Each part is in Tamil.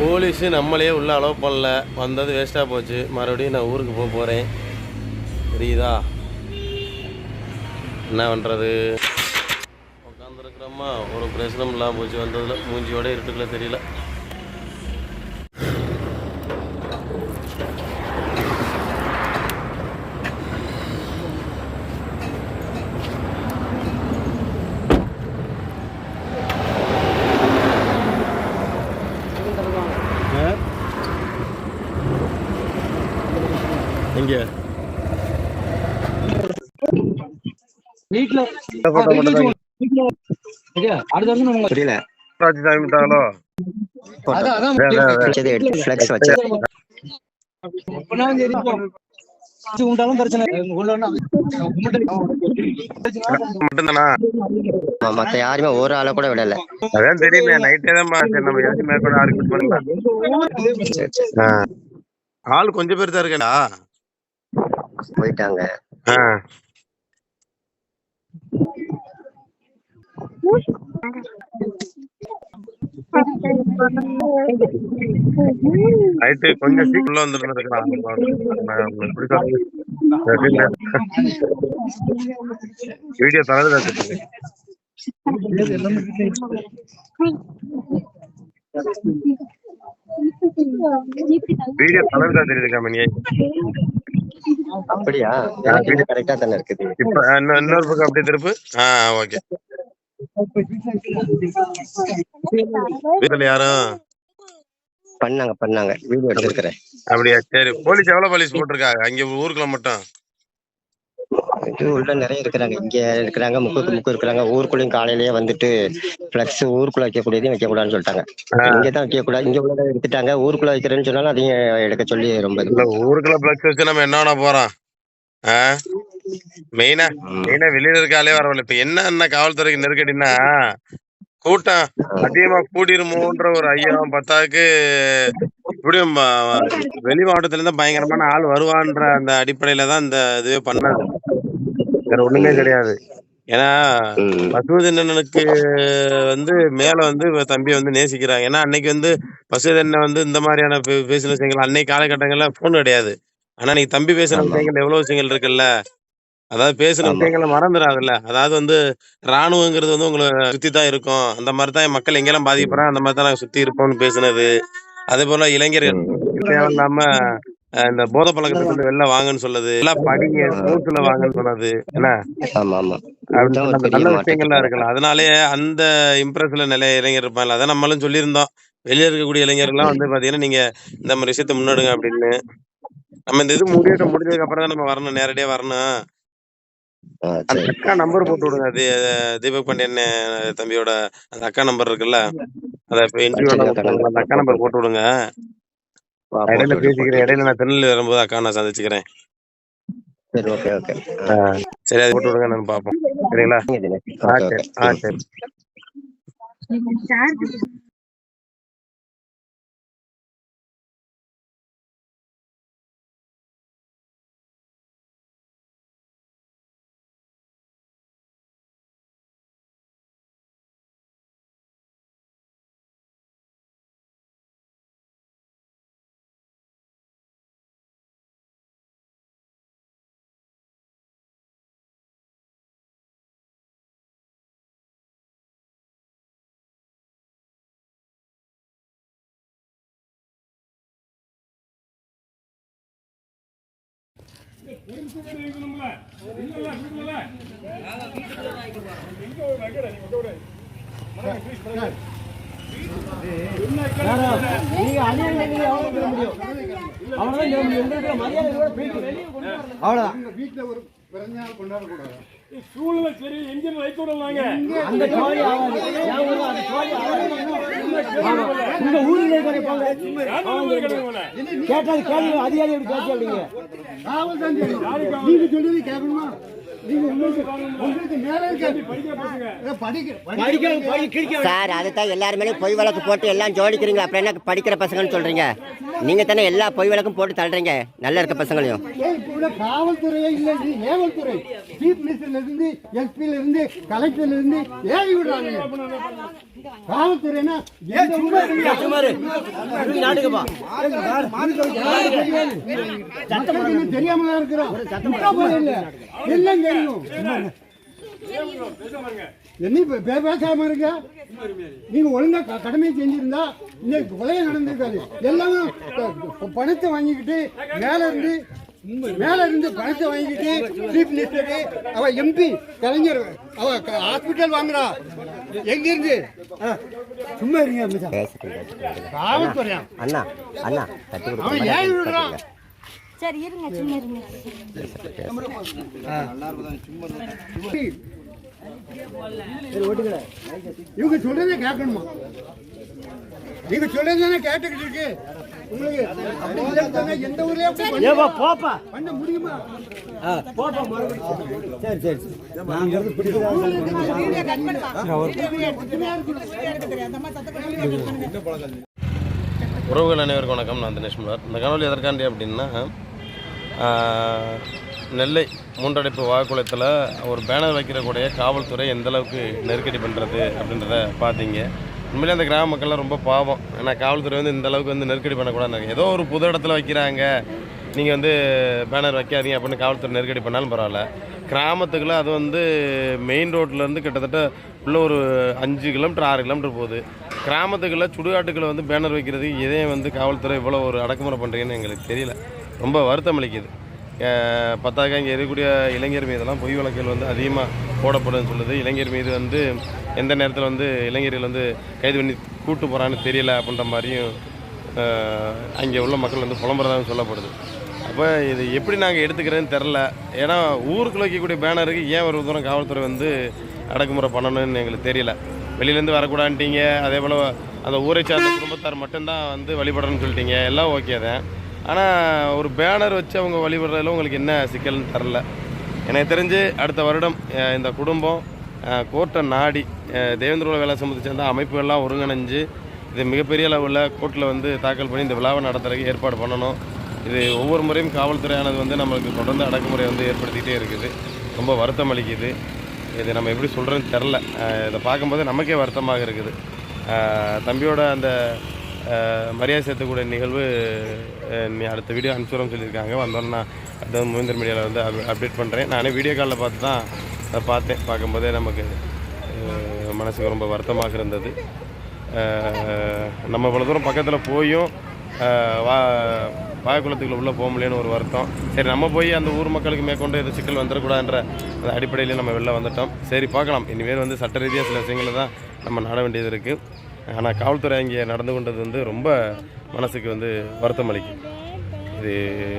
போலீஸு நம்மளே உள்ளே அலோவ் பண்ணல. வந்தது வேஸ்ட்டாக போச்சு. மறுபடியும் நான் ஊருக்கு போக போகிறேன் தெரியுதா? என்ன பண்ணுறது உட்காந்துருக்குறோமா ஒரு பிரச்சனை இல்லாமல் போச்சு. வந்ததில் மூஞ்சியோட இருட்டுக்குள்ள தெரியல. எங்கே வீட்ல அடுத்த வருஷம் ராஜி அதான் அதான். வச்சது ஃபிளக்ஸ் உண்டாலும் பிரச்சனை மத்த யாருமே ஒரு ஆளை கூட விடல. அதான் தெரியுமே நைட்டே தான் நம்ம சரி. ஆ. ஆள் கொஞ்சம் பேர் தான் இருக்கேன்டா. போயிட்டாங்க. நைட்டு கொஞ்சம் சீக்கிரம் வந்துருந்துருக்கலாம் வீடியோ தரது வீடியோ தரதுதா தெரியுது கம்பெனி அப்படியா? எனக்கு கரெக்டா தானே இருக்குது. இப்ப இன்னொரு பக்கம் அப்படியே திருப்பு. ஆ ஓகே. வீட்டுல யாரும் பண்ணாங்க பண்ணாங்க. வீடியோ எடுத்திருக்கிறேன். அப்படியா? சரி போலீஸ் எவ்வளவு போலீஸ் போட்டிருக்காங்க? அங்க ஊருக்குள்ள மட்டும். இது உள்ள நிறைய இருக்கிறாங்க. இங்க இருக்கிறாங்க முக்குக்கு முக்கு இருக்கிறாங்க. ஊருக்குள்ளயும் காலையிலேயே வந்துட்டு பிளக்ஸ் ஊருக்குள்ள வைக்கக்கூடியதையும் வைக்க கூடாதுன்னு சொல்லிட்டாங்க இங்க தான் வைக்க கூடாது இங்க உள்ளதை எடுத்துட்டாங்க. ஊருக்குள்ள வைக்கிறேன்னு சொன்னாலும் அதையும் எடுக்க சொல்லி ரொம்ப இல்ல ஊருக்குள்ள பிளக்ஸ் வச்சு நம்ம என்ன போறோம்? மெயினா. மெயினா வெளியில இருக்காலே வரவில்லை. இப்ப என்ன காவல்துறைக்கு நெருக்கடின்னா கூட்டம் அதிகமா கூடிருமோன்ற ஒரு ஐயம் பத்தாக்கு இப்படியும் வெளி மாவட்டத்துல இருந்து பயங்கரமான ஆள் வருவான்ற அந்த அடிப்படையில தான் இந்த இதுவே பண்ணது வேற ஒண்ணுமே கிடையாது ஏன்னா. பசுவதண்ணனுக்கு வந்து மேல வந்து இவ தம்பியை வந்து நேசிக்கிறாங்க ஏன்னா அன்னைக்கு வந்து பசுவதண்ணன் வந்து இந்த மாதிரியான பேசின விஷயங்கள் அன்னைக்கு காலகட்டங்கள்ல போன் கிடையாது ஆனா நீ தம்பி பேசின. விஷயங்கள் எவ்வளவு விஷயங்கள் இருக்குல்ல அதாவது பேசின. விஷயங்களை மறந்துடாதுல்ல அதாவது வந்து ராணுவங்கிறது வந்து உங்களை சுத்தி தான் இருக்கும் அந்த மாதிரி தான் மக்கள் எங்கெல்லாம் பாதிக்கப்படுறாங்க அந்த மாதிரி தான் நாங்க சுத்தி இருப்போம்னு பேசுனது அதே போல இளைஞர்கள். தேவையில்லாம இந்த போதை பழக்கத்துல இருந்து வெளில வாங்கன்னு சொல்லுது எல்லாம் படிங்க ஸ்போர்ட்ஸ்ல வாங்கன்னு சொன்னது என்ன? நல்ல விஷயங்கள்லாம் இருக்குல்ல அதனாலே அந்த இம்ப்ரெஸ்ல நிறைய இளைஞர் இருப்பாங்கல்ல அதை நம்மளும் சொல்லியிருந்தோம். வெளியே இருக்கக்கூடிய இளைஞர்கள்லாம் வந்து பாத்தீங்கன்னா நீங்க இந்த மாதிரி விஷயத்த முன்னெடுங்க அப்படின்னு. நம்ம இந்த இது முடியட்டும் முடிஞ்சதுக்கு அப்புறம் தான் நம்ம வரணும் நேரடியா வரணும். அந்த அக்கா நம்பர் போட்டு விடுங்க அது தீபக் பாண்டியன் தம்பியோட அந்த அக்கா நம்பர் இருக்குல்ல அத இப்ப இன்டர்வியூ அக்கா number அந்த அக்கா நம்பர் போட்டு விடுங்க. இடையில பேசிக்கிறேன். இடையில நான் திருநெல்வேலி வரும்போது அக்கா நான் சந்திச்சுக்கிறேன். சரி ஓகே ஓகே. சரி அது போட்டு விடுங்க நான் பார்ப்போம். சரிங்களா? ஆ ஓகே சரி ஓகே ஆ அவ்வளவுதான். அவ்வளவுதான். வீட்டுல ஒரு பிறந்தநாள் கொண்டாடக்கூடாது. சூழ்நிலை சரி எங்கேயும் வைக்க விடலாங்க அந்த ஜோலி ஆகாது. அந்த ஜோலி ஆகாது. உங்க ஊர்ல கேட்டாது கேள்வி அதிகாரி எப்படி பேச அப்படிங்க. நீங்க? சொல்றது கேட்கணுமா? சார் அதுதான் எல்லாருமே பொய் வழக்கு போட்டு எல்லாம் ஜோடிக்கிறீங்க அப்புறம் என்ன படிக்கிற பசங்கன்னு சொல்றீங்க? நீங்க தானே எல்லா பொய் வழக்கும் போட்டு தள்ளுறீங்க நல்லா இருக்க பசங்களையும். காவல்துறையே இல்லை ஏவல்துறை சீஃப் மினிஸ்டர்ல இருந்து எஸ்பில இருந்து கலெக்டர்ல இருந்து ஏவி விடுறாங்க காவல்துறைனா தெரியாம தான் இருக்கிறோம்? எல்லாம் தெரியும். என்ன இப்ப பேசாம இருக்க நீங்க ஒழுங்கா க- கடமையை செஞ்சிருந்தா இன்னைக்கு கொலையை நடந்திருக்காது. எல்லாமே பணத்தை வாங்கிக்கிட்டு மேல இருந்து மேல இருந்து பணத்தை வாங்கிக்கிட்டு சீஃப் மினிஸ்டர் அவ எம்பி கலைஞர் அவ ஹாஸ்பிட்டல் வாங்குறா. எங்க இருந்து? சும்மா இருங்க அண்ணா அண்ணா தட்டி அவன் ஏன் விடுறான்? சரி இருங்க சும்மா இருங்க. இவங்க சொல்றதை கேட்கணுமா? நீங்க சொல்றதுதானே கேட்டுக்கிட்டு இருக்கு? ஏப்பா போப்பா. பண்ண முடியுமா ஆ, போப்பா மறுபடியும் சரி சரி சரி. நாங்க இருந்து பிடிக்கிறோம் உறவுகள் அனைவருக்கும் வணக்கம். நான் தினேஷ் முலார் இந்த காணொலி எதற்காண்டி அப்படின்னா நெல்லை மூன்றடைப்பு வாக்குளத்தில் ஒரு பேனர் வைக்கிறக்கூடிய காவல்துறை எந்த அளவுக்கு நெருக்கடி பண்ணுறது அப்படின்றத பார்த்தீங்க. உண்மையிலே அந்த கிராம மக்கள்லாம் ரொம்ப பாவம். ஏன்னா காவல்துறை வந்து இந்த அளவுக்கு வந்து நெருக்கடி பண்ணக்கூடாது ஏதோ ஒரு புது இடத்துல வைக்கிறாங்க. நீங்கள் வந்து பேனர் வைக்காதீங்க அப்படின்னு காவல்துறை நெருக்கடி பண்ணாலும் பரவாயில்ல. கிராமத்துக்குள்ள அது வந்து மெயின் ரோட்லேருந்து கிட்டத்தட்ட உள்ள ஒரு அஞ்சு கிலோமீட்டர் ஆறு கிலோமீட்டர் போகுது. கிராமத்துக்குள்ள சுடுகாட்டுக்களை வந்து பேனர் வைக்கிறதுக்கு இதே வந்து காவல்துறை இவ்வளோ ஒரு அடக்குமுறை பண்ணுறீங்கன்னு எங்களுக்கு தெரியல. ரொம்ப வருத்தம் அளிக்குது. அஹ் இங்கே இருக்கக்கூடிய இளைஞர் மீதெல்லாம் பொய் வழக்குகள் வந்து அதிகமாக போடப்படுதுன்னு சொல்லுது. இளைஞர் மீது வந்து எந்த நேரத்தில் வந்து இளைஞர்கள் வந்து கைது பண்ணி கூட்டு போகிறான்னு தெரியல அப்படின்ற மாதிரியும் அங்கே உள்ள மக்கள் வந்து புலம்புறதாகவும் சொல்லப்படுது. அப்போ இது எப்படி நாங்கள் எடுத்துக்கிறேன்னு தெரில ஏன்னா ஊருக்குள்ள வைக்கக்கூடிய பேனருக்கு ஏன் ஒரு தூரம் காவல்துறை வந்து அடக்குமுறை பண்ணணும்னு எங்களுக்கு தெரியல. வெளியிலேருந்து வரக்கூடாதுன்ட்டீங்க. அதே போல் அந்த ஊரை சார்ந்த குடும்பத்தார் மட்டும்தான் வந்து வழிபடணும்னு சொல்லிட்டீங்க. எல்லாம் ஓகே தான். ஆனால் ஒரு பேனர் வச்சு அவங்க வழிபடுறதுல உங்களுக்கு என்ன சிக்கல்னு தெரில எனக்கு தெரிஞ்சு அடுத்த வருடம் இந்த குடும்பம் கோர்ட்டை நாடி தேவேந்திரோட வேலை சமூகத்தை சேர்ந்த அமைப்புகள்லாம் ஒருங்கிணைஞ்சு இது மிகப்பெரிய அளவில் கோர்ட்டில் வந்து தாக்கல் பண்ணி இந்த விழாவை நடத்துறதுக்கு ஏற்பாடு பண்ணணும். இது ஒவ்வொரு முறையும் காவல்துறையானது வந்து நம்மளுக்கு தொடர்ந்து அடக்குமுறை வந்து ஏற்படுத்திகிட்டே இருக்குது. ரொம்ப வருத்தம் அளிக்குது. இது நம்ம எப்படி சொல்கிறேன்னு தெரில இதை பார்க்கும்போது நமக்கே வருத்தமாக இருக்குது. தம்பியோட அந்த மரியாதை சேர்த்தக்கூடிய நிகழ்வு நீ அடுத்த வீடியோ அனுப்பிச்சுறோம்னு சொல்லியிருக்காங்க. வந்தோன்னே நான் அடுத்த மூவிந்தர் மீடியாவில் வந்து அப் அப்டேட் பண்ணுறேன் நானே வீடியோ காலில் பார்த்து தான் அதை பார்த்தேன். பார்க்கும்போதே நமக்கு மனசுக்கு ரொம்ப வருத்தமாக இருந்தது. நம்ம இவ்வளோ தூரம் பக்கத்தில் போயும் வா வாயக்குளத்துக்குள்ள உள்ளே போக முடியலன்னு ஒரு வருத்தம். சரி நம்ம போய் அந்த ஊர் மக்களுக்கு மேற்கொண்டு எதுவும் சிக்கல் வந்துடக்கூடாதுன்ற அந்த அடிப்படையில் நம்ம வெளில வந்துட்டோம். சரி பார்க்கலாம். இனிமேல் வந்து சட்ட ரீதியாக சில விஷயங்களை தான் நம்ம நாட வேண்டியது இருக்குது ஆனால் காவல்துறை அங்கே நடந்து கொண்டது வந்து ரொம்ப மனசுக்கு வந்து வருத்தம் அளிக்கும். இது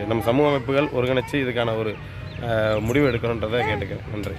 நம்ம சமூக அமைப்புகள் ஒருங்கிணைச்சு இதுக்கான ஒரு முடிவு எடுக்கணுன்றதை கேட்டுக்கிறேன். நன்றி.